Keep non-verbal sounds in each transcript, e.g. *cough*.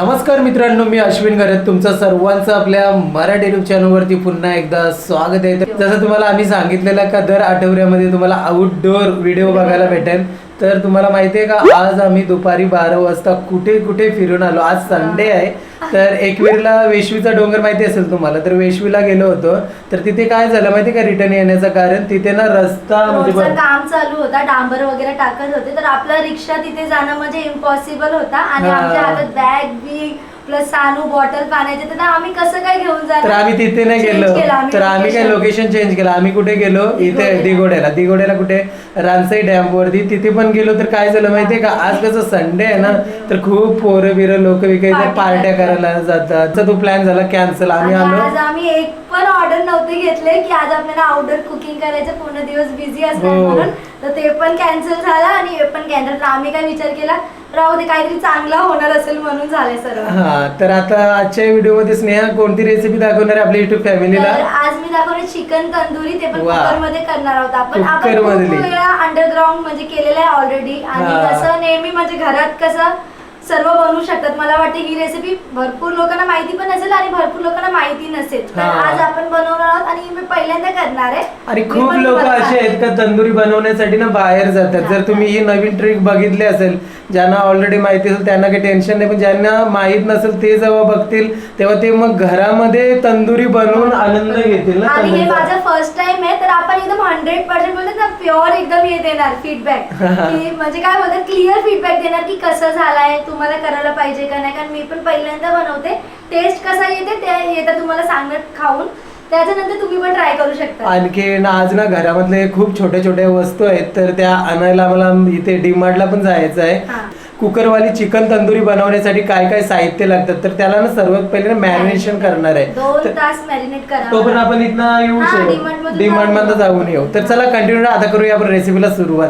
नमस्कार मित्रांनो मी अश्विन गरत तुमचं सर्वांचं आपल्या मराठी युट्यूब चॅनलवरती पुन्हा एकदा स्वागत आहे. जसं तुम्हाला आम्ही सांगितलेलं का दर आठवड्यामध्ये तुम्हाला आउटडोअर व्हिडिओ बघायला भेटेल. तर तुम्हाला माहिती आहे का आज आम्ही दुपारी बारा वाजता कुठे कुठे फिरून आलो. आज संडे आहे. तर एकवीरला वेशवीचा डोंगर माहिती असेल तुम्हाला. तर वेशवीला गेलो होतो. तर तिथे काय झालं माहिती का रिटर्न येण्याचं कारण? तिथे ना रस्ता म्हणजे रोडचं बघ- काम चालू होता. डांबर वगैरे टाकत होते. तर आपला रिक्षा तिथे जाणं म्हणजे इम्पॉसिबल होता. आणि हा. आमच्या हातात बॅग बी प्लस सानू बॉटल पाण्याचे तर आम्ही कसं काय घेऊन जाणार? तर आम्ही तिथे नाही Change गेलो. केलं आम्ही तर आम्ही काय location. लोकेशन चेंज केलं? आम्ही कुठे गेलो? इथे दिघोड्याला. दिगोड्याला दिगोड्याला कुठे? रानसाई डॅम वरती. तिथे पण गेलो तर काय झालं माहितीये का? आज कसं संडे आहे ना तर खूप पोरं बिरं लोक विकायचे Party पार्ट्या. करायला. जातात. तर तो प्लॅन झाला कॅन्सल आम्ही आणि आलो. आज आम्ही एक पण ऑर्डर नव्हते घेतले की आज आपल्याला आउटडोर कुकिंग करायचं पूर्ण दिवस बिझी असणार हो. म्हणून. तर ते पण कॅन्सल झालं आणि हे पण कॅन्सल आम्ही काय विचार केला राहू दे काहीतरी चांगला होणार असेल म्हणून झाले सर्व हा तर आता आजच्या व्हिडिओमध्ये स्नेहा कोणती रेसिपी दाखवणार आहे आपल्या युट्यूब फॅमिलीला आज मी दाखवले चिकन तंदुरी ते पण वा. कुकरमध्ये करणार आहोत आपण आपण Cooker खूप मधली. वेळा अंडरग्राऊंड म्हणजे केलेलं आहे ऑलरेडी आणि हा. कसं नेहमी म्हणजे घरात कसं सर्व बनवू शकतात. मला वाटते ही रेसिपी भरपूर लोकांना माहिती पण नसेल आणि भरपूर लोकांना माहिती नसेल. तर हा. आज आपण बनवणार आहोत आणि मी पहिल्यांदा करणार आहे. आणि मी खूप पण लोक असे आहेत का तंदुरी बनवण्यासाठी ना बाहेर जातात. जर तुम्ही ही नवीन ट्रिक बघितली असेल ज्यांना ऑलरेडी माहिती असेल त्यांना काही टेन्शन नाही पण ज्यांना माहीत नसेल ते जेव्हा बघतील तेव्हा ते मग घरामध्ये तंदुरी बनवून आनंद घेतील ना आणि हे तंदुरीचा. माझं फर्स्ट टाइम आहे तर आपण एकदम हंड्रेड पर्सेंट बोलतात ना प्युअर एकदम हे देणार फीडबॅक *laughs* म्हणजे काय बोलतात क्लिअर फीडबॅक देणार की कसं झालाय तुम्हाला करायला पाहिजे का नाही? कारण मी पण पहिल्यांदा बनवते. टेस्ट कसा येते ते येतं तुम्हाला सांगत खाऊन. त्याच्यानंतर तुम्ही पण ट्राय करू शकता. आणखी ना आज ना घरामधले खूप छोट्या छोट्या वस्तू आहेत तर त्या आणायला मला इथे डीमार्टला पण जायचं आहे. कुकरवाली चिकन तंदुरी बनवण्यासाठी काय काय साहित्य लागतात तर त्याला ना सर्वात पहिले ना मॅरिनेशन. करणार आहे. दोन तर- तास मॅरिनेट करा. तो पण आपण इथनं येऊ शकतो मधून जाऊन मध्ये. जाऊन येऊ. तर चला कंटिन्यू आता करूया आपण रेसिपीला सुरुवात.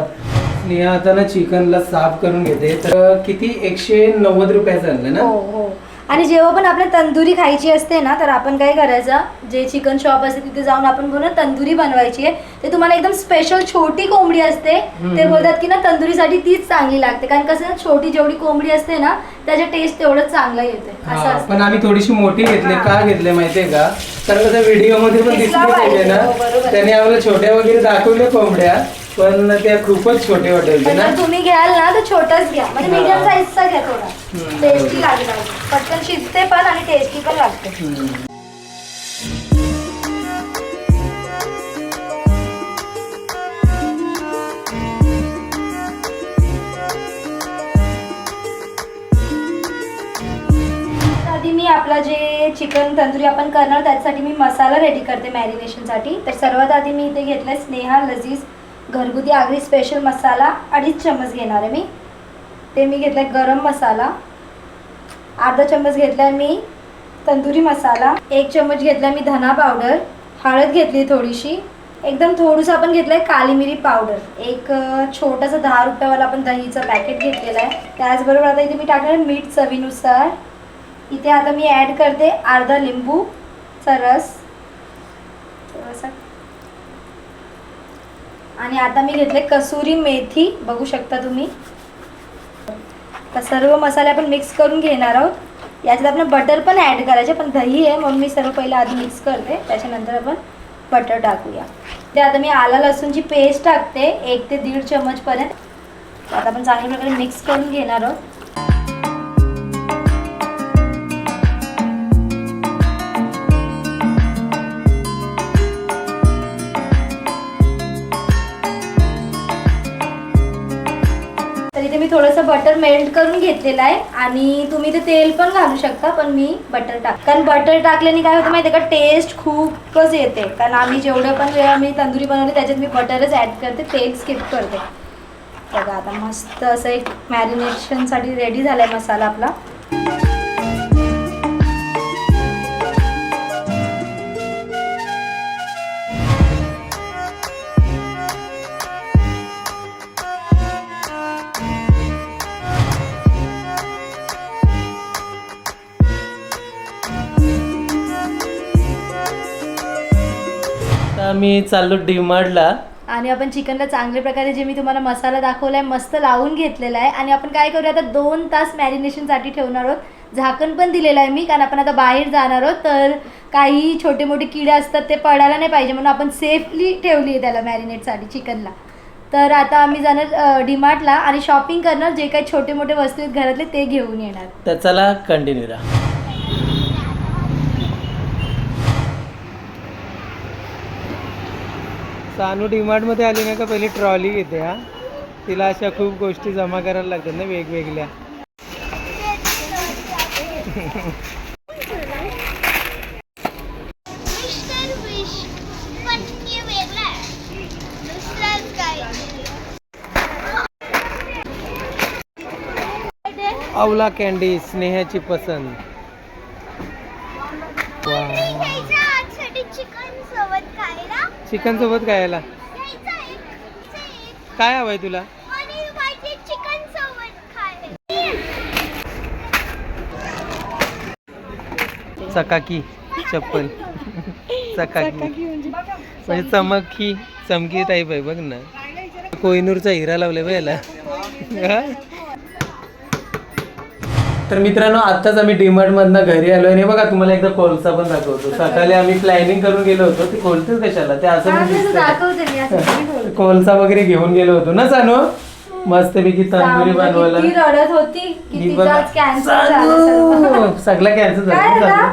स्नेहा आता ना चिकनला साफ करून घेते. तर किती? एकशे नव्वद रुपयाचं आणलं ना? हो हो. आणि जेव्हा पण आपल्याला तंदुरी खायची असते ना तर आपण काय करायचं? जे चिकन शॉप असते तिथे जाऊन आपण बोलू तंदुरी बनवायची आहे. ते तुम्हाला एकदम स्पेशल छोटी कोंबडी असते. ते बोलतात की ना तंदुरीसाठी तीच चांगली लागते. कारण कसं ना, छोटी जेवढी कोंबडी असते ना त्याचे टेस्ट तेवढंच चांगलं येते. असं हा, असतं. पण आम्ही थोडीशी मोठी घेतली. का घेतले माहितीये का? कारण कसं व्हिडिओमध्ये पण दिसला दिसली पाहिजे पाहिजे, ना हो, बरोबर. त्याने आम्हाला छोट्या वगैरे दाखवल्या कोंबड्या. पण त्या खूपच छोटे वाटायचे ना? तुम्ही घ्याल ना तर छोटाच घ्या. म्हणजे. मीडियम साईजचा घ्या थोडा. टेस्टी लागेल पटकन शिजते पण आणि टेस्टी पण लागते. मी आपला जे चिकन तंदुरी आपण करणार त्यासाठी मी मसाला रेडी करते मॅरिनेशनसाठी तर सर्वात आधी मी इथे घेतलं स्नेहा लजीज घरगुती आगरी स्पेशल मसाला अडीच चम्मच घेणार आहे मी. ते मी घेतलं गरम मसाला. अर्धा चम्मच घेतला मी तंदुरी मसाला. एक चम्मच घेतला मी धना पावडर हळद घेतली थोडीशी. एकदम थोडंसं आपण घेतलं आहे काली मिरी पावडर एक छोटासा छोटंसं दहा रुपयावाला आपण दहीचं पॅकेट घेतलेलं आहे. त्याचबरोबर आता इथे मी टाकणार मीठ चवीनुसार. इथे आता मी ॲड करते अर्धा लिंबूचा रस थोडासा आणि आता मी घेतले कसुरी मेथी. बघू शकता तुम्ही. तर सर्व मसाले आपण मिक्स करून घेणार आहोत. याच्यात आपण बटर पण ॲड करायचे पण दही आहे म्हणून मी सर्व पहिलं आधी मिक्स करते. त्याच्यानंतर आपण बटर टाकूया. ते आता मी आला लसूणची पेस्ट टाकते एक ते दीड चमचपर्यंत आता आपण चांगल्या प्रकारे मिक्स करून घेणार आहोत. थोडंसं बटर मेल्ट करून घेतलेलं आहे. आणि तुम्ही ते तेल पण घालू शकता पण मी बटर टाक कारण बटर टाकल्याने काय होतं माहिती आहे का? टेस्ट खूपच येते. कारण आम्ही जेवढं पण वेळा मी तंदुरी बनवली त्याच्यात मी बटरच ॲड करते तेल स्किप करते. बघा आता मस्त असं एक मॅरिनेशनसाठी रेडी झाला आहे मसाला आपला. आम्ही चाललो डीमार्टला आणि आपण चिकनला चांगल्या प्रकारे जे मी तुम्हाला मसाला दाखवला आहे मस्त लावून घेतलेला आहे. आणि आपण काय करूया आता दोन तास मॅरिनेशनसाठी ठेवणार आहोत. झाकण पण दिलेलं आहे मी कारण आपण आता बाहेर जाणार आहोत. तर काही छोटे मोठे किडे असतात ते पडायला नाही पाहिजे. म्हणून आपण सेफली ठेवली आहे त्याला मॅरिनेटसाठी चिकनला. तर आता आम्ही जाणार डीमार्टला आणि शॉपिंग करणार जे काही छोटे मोठे वस्तू आहेत घरातले ते घेऊन येणार. तर चला कंटिन्यू राहा. सानू डीमार्टमध्ये आली ना का? पहिली ट्रॉली घेते हा. तिला अशा खूप गोष्टी जमा करायला लागतात ना वेगवेगळ्या. आवला कॅन्डी स्नेहाची पसंत चिकन सोबत खायला? काय हवंय तुला? चकाकी चप्पल. चकाकी. म्हणजे चमकी चमकी टाईप आहे बघ ना. कोहिनूरचा हिरा लावलाय बघ याला. तर मित्रांनो आत्ताच आम्ही डीमार्ट मधनं घरी आलो आणि बघा तुम्हाला एकदा कोळसा पण दाखवतो. सकाळी आम्ही प्लॅनिंग करून गेलो होतो ते कोलतेच कशाला? ते असं. *laughs* कोळसा वगैरे घेऊन गेलो होतो ना सानू? मस्तपैकी तंदुरी सानू बनवायला. होती! सगळं. कॅन्सल झालं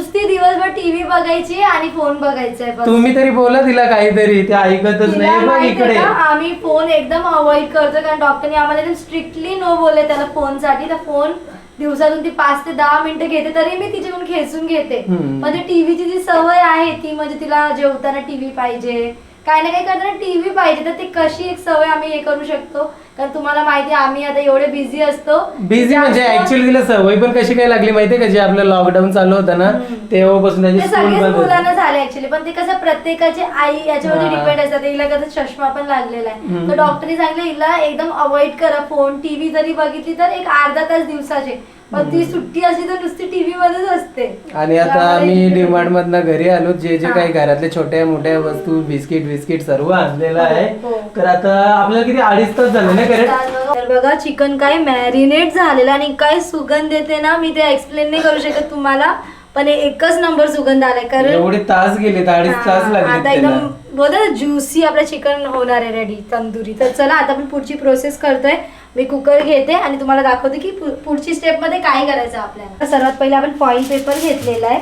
नुसती दिवसभर टीव्ही बघायची आणि फोन बघायचा आहे बस. तुम्ही तरी बोला तिला काहीतरी ते ऐकतच तिला नाही बघ माहिती इकडे आहे का, आम्ही फोन एकदम अवॉइड करतो कारण डॉक्टरने आम्हाला एकदम स्ट्रिक्टली नो बोलले त्याला फोनसाठी तर फोन दिवसातून ती पाच ते दहा मिनिटं घेते तरी मी तिच्याकडून खेचून घेते हम्म. म्हणजे टीव्हीची जी सवय आहे ती म्हणजे तिला जेवताना टीव्ही पाहिजे काही ना काही करताना टीव्ही पाहिजे तर ती कशी एक सवय आम्ही हे करू शकतो कारण तुम्हाला माहिती आहे, आम्ही आता एवढे बिझी असतो बिझी म्हणजे जास्त- ऍक्च्युअली तिला सवय पण कशी काय लागली माहितीये का जे आपलं लॉकडाऊन चालू होतं ना हम्म. तेव्हापासून ते त्याची स्कूल सगळेच बंद होती मुलांना झाले ऍक्च्युली पण ते कसं प्रत्येकाची आई याच्यावरती हा. डिपेंड असतात हिला कसं चष्मा पण लागलेला आहे हम्म. तर डॉक्टरने सांगितलं हिला एकदम अवॉइड करा फोन टीव्ही जरी बघितली तर एक अर्धा तास दिवसाचे पण ती सुट्टी असली तर नुसती टीव्ही मध्येच असते. आणि आता आम्ही डीमार्ट मधनं घरी आलो जे जे हा. काही घरातले छोट्या मोठ्या वस्तू बिस्किट बिस्किट सर्व आणलेलं आहे. हो. तर आता आपल्याला किती अडीच तास झाले ना करेक्ट? तर बघा चिकन काय मॅरिनेट झालेलं आणि काय सुगंध येते ना मी ते एक्सप्लेन नाही करू शकत तुम्हाला पण हे एकच नंबर सुगंध आलाय. कारण एवढे तास गेले अडीच तास हा, लागले एकदम बोलतो ज्युसी आपलं चिकन होणार आहे रेडी तंदुरी. तर चला आता आपण पुढची प्रोसेस करतोय. मी कुकर घेते आणि तुम्हाला दाखवते की पुढची स्टेपमध्ये काय करायचं आपल्याला. सर्वात पहिले आपण फॉईल पेपर घेतलेला आहे.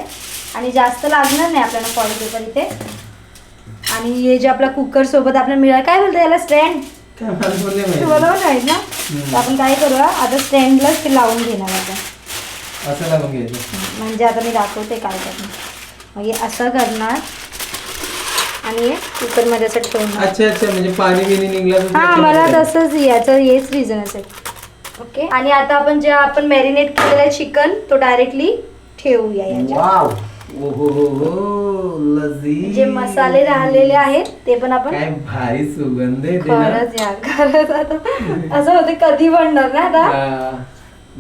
आणि जास्त लागणार नाही आपल्याला फॉईल पेपर इथे. आणि हे जे आपला कुकर सोबत आपल्याला मिळालं काय बोलतो याला स्टँड. बरोबर आहे ना? आपण काय करूया आता स्टँडलाच ते लावून घेणार घ्यायचं. म्हणजे आता मी दाखवते काय करणार. मग हे असं करणार. आणि हे कुकरमध्ये असं ठेवणार अच्छा अच्छा म्हणजे पाणी बिनी निघलं तर हा मला त्याच्यामध्ये तसंच याचं हेच रिझन असेल ओके आणि आता आपण जे आपण मॅरिनेट केलेलं आहे चिकन तो डायरेक्टली ठेवूया याच्यात. वाव हो हो. जे मसाले राहिलेले आहेत ते पण आपण काय भारी सुगंध खरंच या खरंच आता असं होते कधी बनणार ना आता? हा,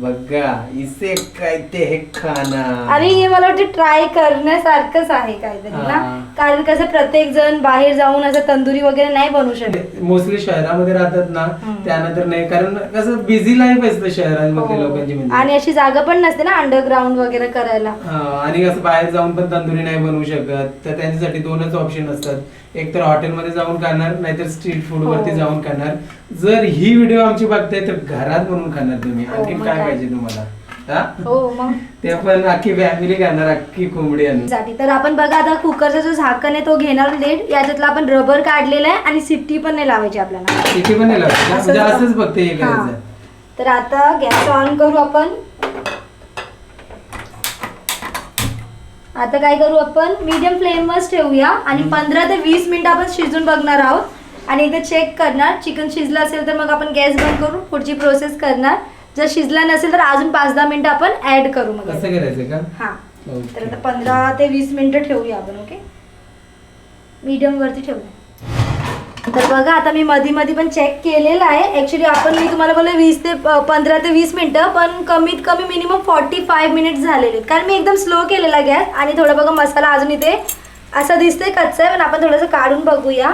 बघा इसे काय ते हे खाना. आणि हे मला वाटतं ट्राय करण्यासारखंच आहे काहीतरी ना? हा. कारण कसं प्रत्येक जण बाहेर जाऊन असं तंदुरी वगैरे नाही बनवू शकत. मोस्टली शहरामध्ये राहतात ना हम्म. त्यानंतर नाही. कारण कसं बिझी लाईफ असतं शहरांमध्ये हो. लोकांची म्हणजे. आणि अशी जागा पण नसते ना अंडरग्राऊंड वगैरे करायला. हा, आणि कसं बाहेर जाऊन पण तंदुरी नाही बनवू शकत. तर त्यांच्यासाठी दोनच ऑप्शन असतात. एक तर हॉटेलमध्ये जाऊन खाणार नाहीतर स्ट्रीट फूड हो. वरती जाऊन खाणार. जर ही व्हिडिओ आमची बघताय तर घरात बनवून खाणार तुम्ही. हो, आणखी काय? पाहिजे तुम्हाला? हा? मग? ते पण अख्खी फॅमिली खाणार अख्खी कोंबडी साठी तर आपण बघा आता कुकरचा जो झाकण आहे तो घेणार लेट याच्यातला आपण रबर काढलेला आहे आणि सिट्टी पण नाही लावायची आपल्याला. तिथे पण नाही म्हणजे जर- असंच हा. करायचं. तर आता गॅस ऑन करू आपण. आता काय करू आपण? मीडियम फ्लेमवरच ठेवूया आणि पंधरा ते वीस मिनिटं आपण शिजून बघणार आहोत. आणि एकदा चेक करणार. चिकन शिजलं असेल तर मग आपण गॅस बंद करू पुढची प्रोसेस करणार. जर शिजला नसेल तर अजून पाच दहा मिनिटं आपण ऍड करू मग. कसं करायचं का? हा. तर. आता पंधरा ते वीस मिनिटं ठेवूया आपण ओके? मीडियम वरती ठेवूया. तर बघा आता मी मधी मधी पण चेक केलेलं आहे. ऍक्च्युली आपण मी तुम्हाला बोलले वीस ते पंधरा ते वीस मिनिटं पण कमीत कमी मिनिमम फॉर्टी फाईव्ह मिनिट्स झालेले आहेत. कारण मी एकदम स्लो केलेला गॅस आणि थोडा बघा मसाला अजून इथे असा दिसतोय कच्चा आहे पण आपण थोडंसं काढून बघूया.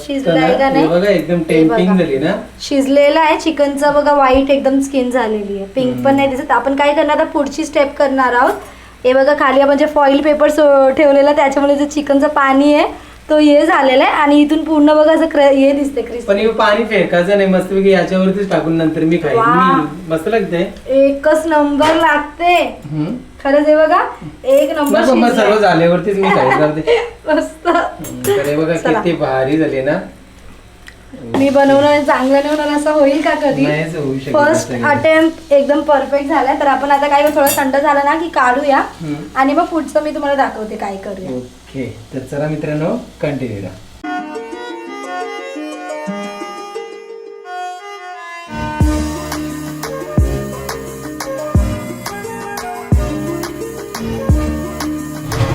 शिजलाय का? नाही? शिजलेलं आहे. चिकनचा बघा व्हाईट एकदम स्किन झालेली आहे. पिंक पण नाही दिसत. आपण काय करणार? आता पुढची स्टेप करणार आहोत. हे बघा खाली आपण जे फॉईल पेपर ठेवलेला त्याच्यामुळे जे चिकनचं पाणी आहे तो हे झालेला आहे आणि इथून पूर्ण बघा असं क्र- हे दिसते पण क्रिस्पी हे पाणी फेकायचं नाही मस्त पैकी याच्यावरतीच टाकून नंतर मी खाईन. मी मस्त लागते. एकच नंबर लागते. खरंच हे बघा एक नंबर सर्व शिजलाय. झाल्यावरतीच मी खाईन जाते *laughs* मस्त. तर हे बघा चला. किती भारी झाली ना. मी बनवणं चांगलं होणार असं होईल का कधी? नाहीच होऊ शकत फर्स्ट असं. अटेम्प्ट एकदम परफेक्ट झालाय. तर आपण आता काय थोडं थंड झालं ना की काढूया. हम्म. आणि मग पुढचं मी तुम्हाला दाखवते काय करूया. ओके तर चला मित्रांनो कंटिन्यू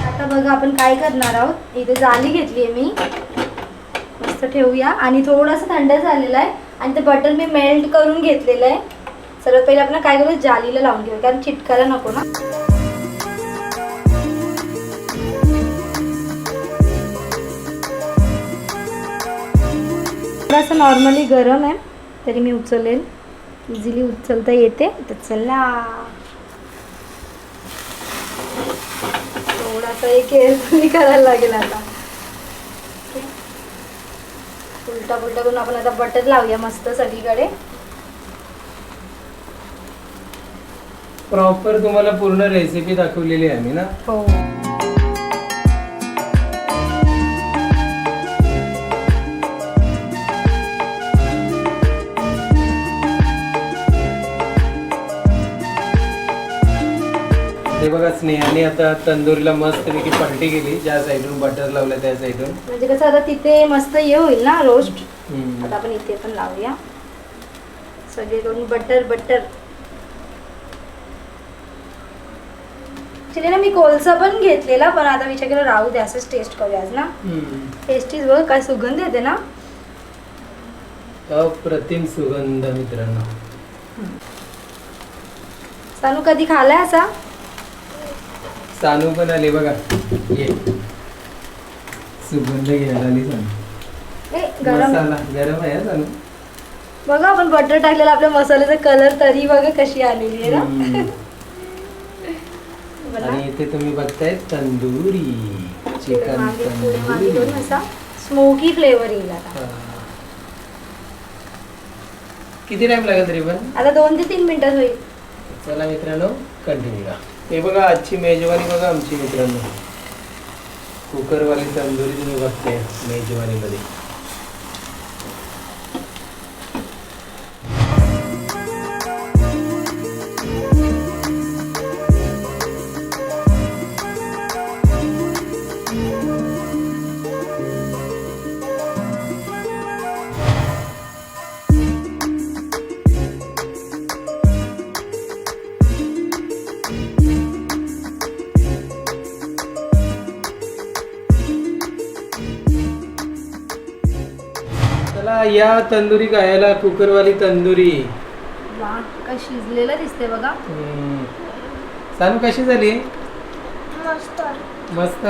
आता बघा आपण काय करणार आहोत. इथे जाली घेतली आहे मी. मस्त ठेवूया. आणि थोडंसं थंड झालेलं आहे. आणि ते बटर मी मेल्ट करून घेतलेलं आहे. सर्वात पहिले आपण काय करू? जालीला लावून घेऊ. कारण चिटकायला नको ना. थोडंसं नॉर्मली गरम आहे तरी मी उचलेल. इझिली उचलता येते. तर चला थोडासा एक *laughs* केअरफुली करायला लागेल आता. उलटा पुलटा करून आपण आता बटर लावूया मस्त सगळीकडे. प्रॉपर तुम्हाला पूर्ण रेसिपी दाखवलेली आहे मी ना? हो. बघा स्नेहाने आता तंदुरीला मस्त पैकी पलटी केली. ज्या साईडून बटर लावलं त्या साईडून म्हणजे कसं आता तिथे मस्त हे होईल ना रोस्ट. आता आपण इथे पण लावूया. सगळीकडून बटर बटर ऍक्च्युली ना मी कोळसा पण घेतलेला पण आता विचार केला राहू दे असंच टेस्ट करूया आज ना. टेस्टीच बघ काय सुगंध येते ना. अप्रतिम सुगंध मित्रांनो. सानू कधी खालाय असा? सानू पण आली बघा. ये. सुगंध घ्यायला आली सानू. गरम. मसाला. गरम आहे सानू. बघा आपण बटर टाकलेला आपल्या मसाल्याचा कलर तरी बघा कशी आलेली आहे ना. *laughs* आणि इथे तुम्ही बघताय तंदुरी. चिकन तंदुरी. असा स्मोकी फ्लेवर येईल आता. किती टाइम लागेल तरी पण? आता दोन ते तीन मिनिटात होईल. चला मित्रांनो कंटिन्यू हे बघा आजची मेजवानी बघा आमची मित्रांनो. कुकरवाली तंदुरी तुम्ही बघताय मेजवानीमध्ये. या तंदुरी खायला कुकरवाली तंदुरी. वा काय शिजलेलं दिसते बघा. हम्म. सानू कशी झाली? मस्त. मस्त?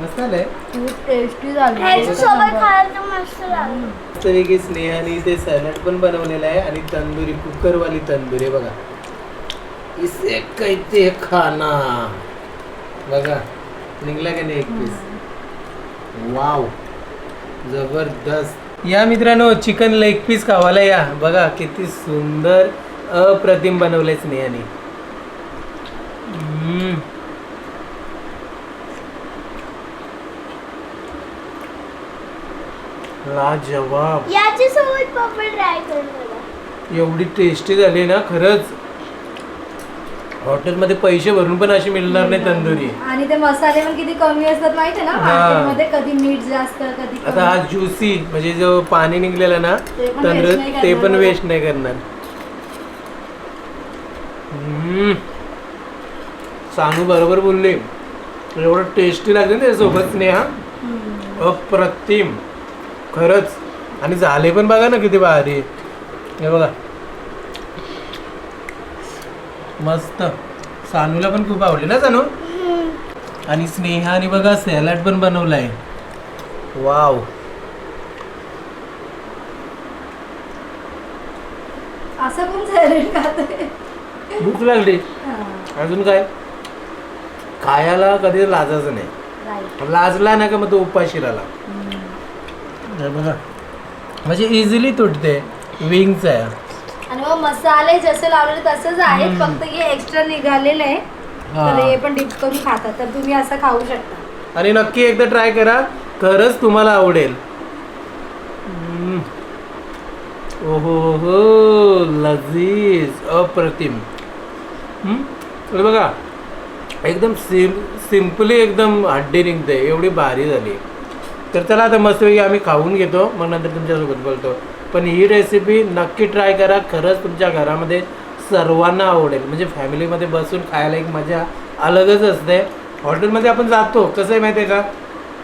मस्त आलंय खूप टेस्टी झाली. ह्याच्यासोबत खायला तर मस्त लागलं मस्तपैकी स्नेहाने ते सॅलड पण बनवलेलं आहे आणि तंदुरी कुकरवाली तंदुरी आहे बघा. इसे कहते खाना. बघा निघला का नाही एक पीस वाव जबरदस्त. या मित्रांनो चिकन लेग पीस खावायला या. बघा किती सुंदर अप्रतिम बनवलंय स्नेहाने. लाजवाब. याच्यासोबत पपड ट्राय एवढी टेस्टी झाली ना खरंच. हॉटेलमध्ये पैसे भरून पण अशी मिळणार नाही तंदुरी आणि ते मसाले पण किती कमी असतात माहिती आहे ना हा. हॉटेलमध्ये कधी मीठ जास्त कधी आता. हा ज्युसी म्हणजे जो पाणी निघलेला ना ते पण तंदूर waste नाही ते करणार पण बघा. वेस्ट नाही करणार हम्म. सानू बरोबर बोलले एवढं टेस्टी लागते ना त्याच्यासोबत स्नेहा. अप्रतिम खरंच आणि झाले पण बघा ना किती भारी हे बघा मस्त. सानूला पण खूप आवडली ना सानू? आणि स्नेहाने बघा सॅलड पण बनवलाय. वाव. असं पण भूक लागली. अजून काय? खायला कधी लाजच नाही. लाजला ना का मग तो उपाशी राहिला? बघा. म्हणजे इझिली तुटते. विंग्स आहे. आणि मग मसाले जसे लावलेले तसंच आहेत फक्त हे एक्स्ट्रा निघालेले आहे हा. तर हे पण डिप करून खातात. तर तुम्ही असं खाऊ शकता. आणि नक्की एकदा ट्राय करा. खरंच तुम्हाला आवडेल. हम्म. ओहो हो लजीज अप्रतिम. हम्म? हे बघा एकदम सिम सिम्पली एकदम हड्डी निघते. एवढी भारी झाली. तर चला आता मस्तपैकी आम्ही खाऊन घेतो. मग नंतर तुमच्यासोबत बोलतो. पण ही रेसिपी नक्की ट्राय करा. खरंच तुमच्या घरामध्ये सर्वांना आवडेल. म्हणजे फॅमिलीमध्ये बसून खायला एक मजा अलगच असते. हॉटेलमध्ये आपण जातो. कसं आहे माहिती आहे का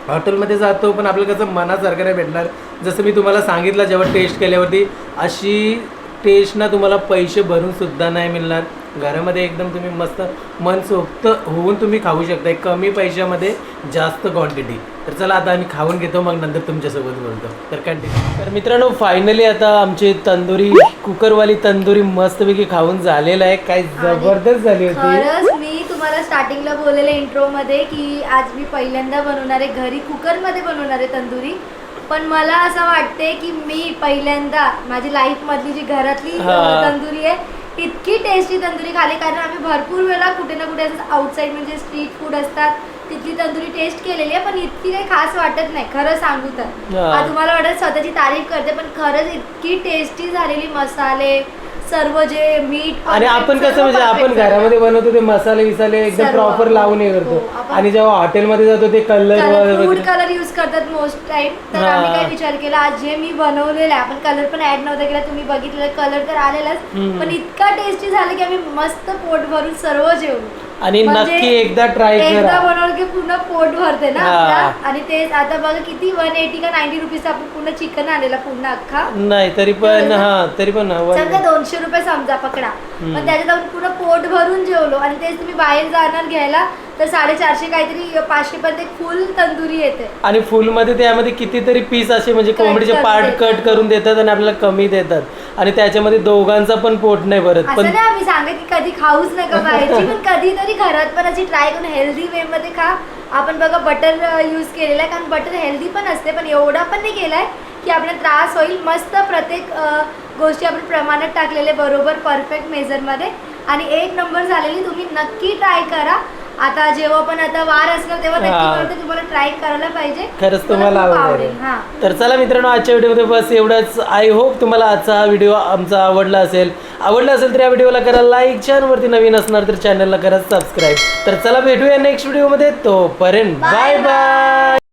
हॉटेलमध्ये जातो पण आपल्याला कसं मनासारखं नाही भेटणार. जसं मी तुम्हाला सांगितलं जेव्हा टेस्ट केल्यावरती अशी टेस्ट ना तुम्हाला पैसे भरून सुद्धा नाही मिळणार. घरामध्ये एकदम तुम्ही मस्त मनसोक्त होऊन तुम्ही खाऊ शकता कमी पैशामध्ये जास्त क्वांटिटी तर चला आता आम्ही खाऊन घेतो मग नंतर तुमच्यासोबत बोलतो. तर कंटिन्यू तर मित्रांनो फायनली आता आमची तंदुरी कुकरवाली तंदुरी मस्तपैकी खाऊन झालेलं आहे. काय जबरदस्त झाली होती. मी तुम्हाला स्टार्टिंगला बोललेले इंट्रो मध्ये की आज मी पहिल्यांदा बनवणार आहे घरी कुकरमध्ये बनवणार आहे तंदुरी. पण मला असं वाटते की मी पहिल्यांदा माझी लाईफ मधली जी घरातली तंदुरी आहे इतकी टेस्टी तंदुरी खाली कारण आम्ही भरपूर वेळा कुठे ना कुठे असं आउटसाईड म्हणजे स्ट्रीट फूड असतात तिथली तंदुरी टेस्ट केलेली आहे पण इतकी काही खास वाटत नाही खरं सांगू तर. तुम्हाला वाटत स्वतःची तारीफ करते पण खरंच इतकी टेस्टी झालेली मसाले सर्व जे मीठ आणि आपण कसं म्हणजे आपण घरामध्ये बनवतो ते मसाले विसाले एकदम सर्व. प्रॉपर लावून हे हो, करतो आपण- आणि जेव्हा हॉटेलमध्ये जातो ते कलर फूड कलर यूज करतात मोस्ट टाइम तर हा. आम्ही काय विचार केला आज जे मी बनवलेलं आहे आपण कलर पण ऍड नव्हता केला तुम्ही बघितलेलं कलर तर आलेलाच हम्म. पण इतका टेस्टी झालं की आम्ही मस्त पोट भरून सर्व जेवलो आणि म्हणजे नक्की एकदा ट्राय एकदा करा. बनवलं की पूर्ण पोट भरते ना हा. आपला आणि तेच आता बघा किती वन एटी का नाईन्टी रुपीज आपण पूर्ण चिकन आणलेला पूर्ण अख्खा. नाही तरी पण हा तरी पण समजा दोनशे रुपये समजा पकडा. पण त्याच्यात आपण पूर्ण पोट भरून जेवलो. आणि तेच तुम्ही बाहेर जाणार घ्यायला तर साडेचारशे काहीतरी पाचशे पर्यंत फुल तंदुरी येते. आणि फुलमध्ये त्यामध्ये कितीतरी पीस असे म्हणजे Cut कोंबडीचे करून पार्ट देतात. कट करून देतात आणि आपल्याला कमी देतात. आणि त्याच्यामध्ये दोघांचा पण पोट नाही भरत. असं पण नाही आम्ही सांगत की कधी खाऊच नका बाहेरची *laughs* पण कधीतरी घरात पण अशी ट्राय करून हेल्दी वे मध्ये खा. आपण बघा बटर यूज केलेला आहे कारण बटर हेल्दी पण असते पण एवढा पण नाही केलाय की आपल्याला त्रास होईल. मस्त प्रत्येक अ, गोष्टी आपण प्रमाणात टाकलेले बरोबर परफेक्ट मेजरमध्ये आणि एक नंबर झालेली तुम्ही नक्की ट्राय करा. आता जेव्हा पण आता वार असला तेव्हा नक्की तुम्हाला ट्राय करायला पाहिजे. खरंच तुम्हाला खूप आवडेल. हा. तर चला मित्रांनो आजच्या व्हिडिओमध्ये बस एवढंच. आय होप तुम्हाला आजचा हा व्हिडिओ आमचा आवडला असेल. आवडला असेल तर या व्हिडिओला करा लाईक चॅनलवरती नवीन असणार तर चॅनलला करा सबस्क्राईब तर चला भेटूया नेक्स्ट व्हिडिओमध्ये तोपर्यंत बाय बाय